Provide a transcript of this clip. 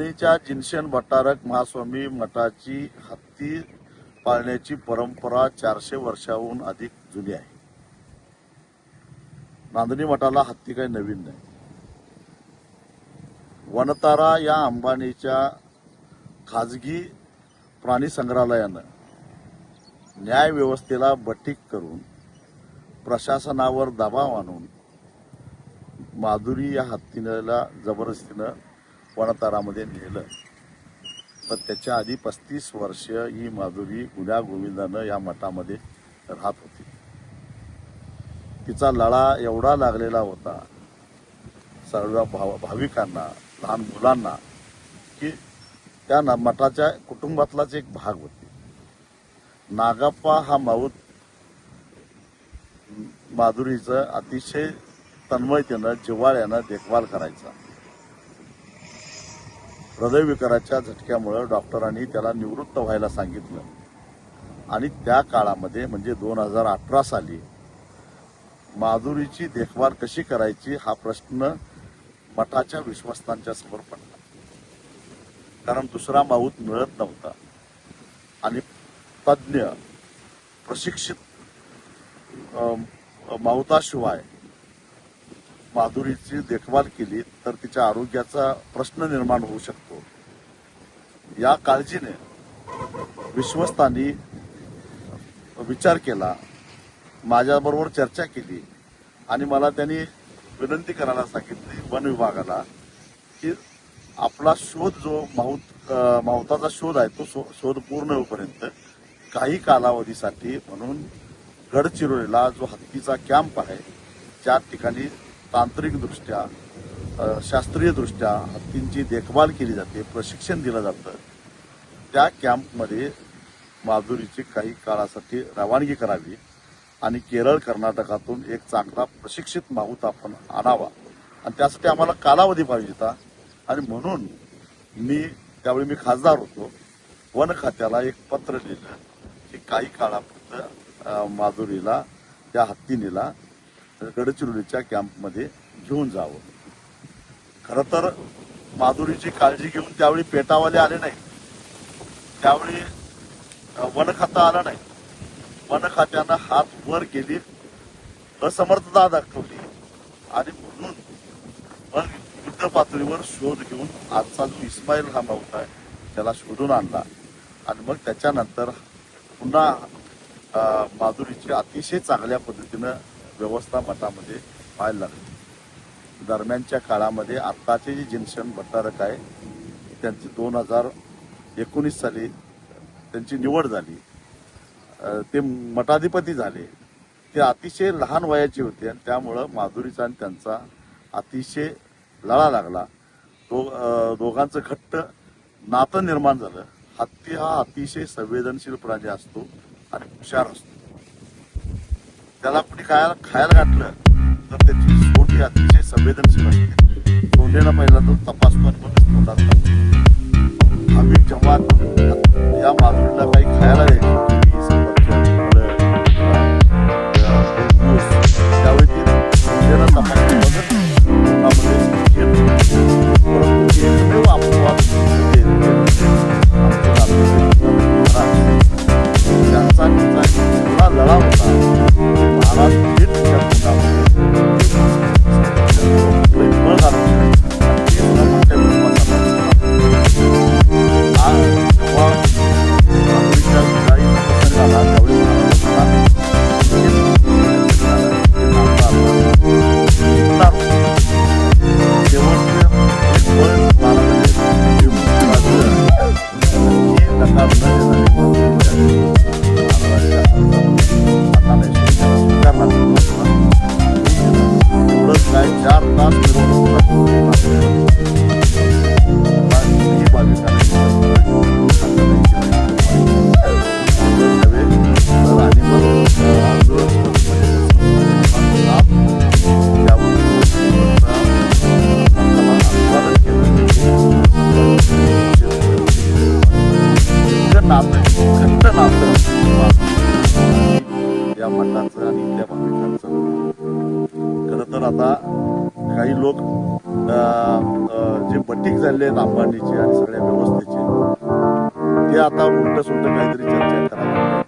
नांदणीच्या जिनशन भट्टारक महास्वामी मठाची हत्ती पाळण्याची परंपरा चारशे वर्षाहून अधिक जुनी आहे. नांदणी मठाला हत्ती काही नवीन नाही. वनतारा या अंबानीच्या खाजगी प्राणी संग्रहालयानं न्याय व्यवस्थेला बटीक करून प्रशासनावर दबाव आणून माधुरी या हत्तीला जबरदस्तीनं वनतारामध्ये नेलं. पण त्याच्या आधी पस्तीस वर्ष ही माधुरी उद्या गोविंदानं या मठामध्ये राहत होती. तिचा लळा एवढा लागलेला होता सर्व भाव भाविकांना लहान मुलांना की त्या मठाच्या कुटुंबातलाच एक भाग होती. नागाप्पा हा माऊत माधुरीचं अतिशय तन्मयतेनं जिव्हाळ्यानं देखभाल करायचा. हृदयविकाराच्या झटक्यामुळं डॉक्टरांनी त्याला निवृत्त व्हायला सांगितलं. आणि त्या काळामध्ये म्हणजे दोन हजार अठरा साली माधुरीची देखभाल कशी करायची हा प्रश्न मठाच्या विश्वस्तांच्या समोर पडला. कारण दुसरा माऊत मिळत नव्हता. आणि तज्ज्ञ प्रशिक्षित माऊताशिवाय माधुरीची देखभाल केली तर तिच्या आरोग्याचा प्रश्न निर्माण होऊ शकतो. या काळजीने विश्वस्तांनी विचार केला माझ्याबरोबर चर्चा केली आणि मला त्यांनी विनंती करायला सांगितली वन विभागाला की आपला शोध जो माहुत माहुताचा शोध आहे तो शो- शोध पूर्ण होईपर्यंत काही कालावधीसाठी म्हणून गडचिरोलीला जो हत्तीचा कॅम्प आहे त्या ठिकाणी तांत्रिकदृष्ट्या शास्त्रीयदृष्ट्या हत्तींची देखभाल केली जाते प्रशिक्षण दिलं जातं. त्या कॅम्पमध्ये माधुरीची काही काळासाठी रवानगी करावी आणि केरळ कर्नाटकातून एक चांगला प्रशिक्षित माहूत आपण आणावा. आणि त्यासाठी आम्हाला कालावधी पाहिजे होता. आणि म्हणून मी त्यावेळी मी खासदार होतो वन खात्याला एक पत्र लिहिलं की काही काळापुरतं माधुरीला त्या हत्तीनीला गडचिरोलीच्या कॅम्पमध्ये घेऊन जावं. खरं तर माधुरीची काळजी घेऊन त्यावेळी पेटावाले आले नाही. त्यावेळी वन खातं आलं नाही. वन खात्यानं हात वर केली असमर्थता दाखवली आणि म्हणून वन युद्ध पातळीवर शोध घेऊन आजचा जो इस्माईल हा माऊत आहे त्याला शोधून आणला. आणि मग त्याच्यानंतर पुन्हा माधुरीची अतिशय चांगल्या पद्धतीनं व्यवस्था मठामध्ये व्हायला लागली. दरम्यानच्या काळामध्ये आत्ताचे जे जिन्शन भट्टारक आहे त्यांची दोन हजार एकोणीस साली त्यांची निवड झाली. ते मठाधिपती झाले. ते अतिशय लहान वयाचे होते आणि त्यामुळं माधुरीचा आणि त्यांचा अतिशय लळा लागला. दो दोघांचं घट्ट नातं निर्माण झालं. हत्ती हा अतिशय संवेदनशील प्राणी असतो आणि हुशार असतो. त्याला कुणी खायला खायला घातलं तर त्याची सोट ही अतिशय संवेदनशील असते. सोंडेनं तो तपासतो आणि मग तोंडात आम्ही जेव्हा या माधुरीला काही खायला या मठाचं खरं तर आता काही लोक जे बटीक झालेले आहेत अंबानीचे आणि सगळ्या व्यवस्थेचे ते आता उलट सुलट काहीतरी चर्चा करायला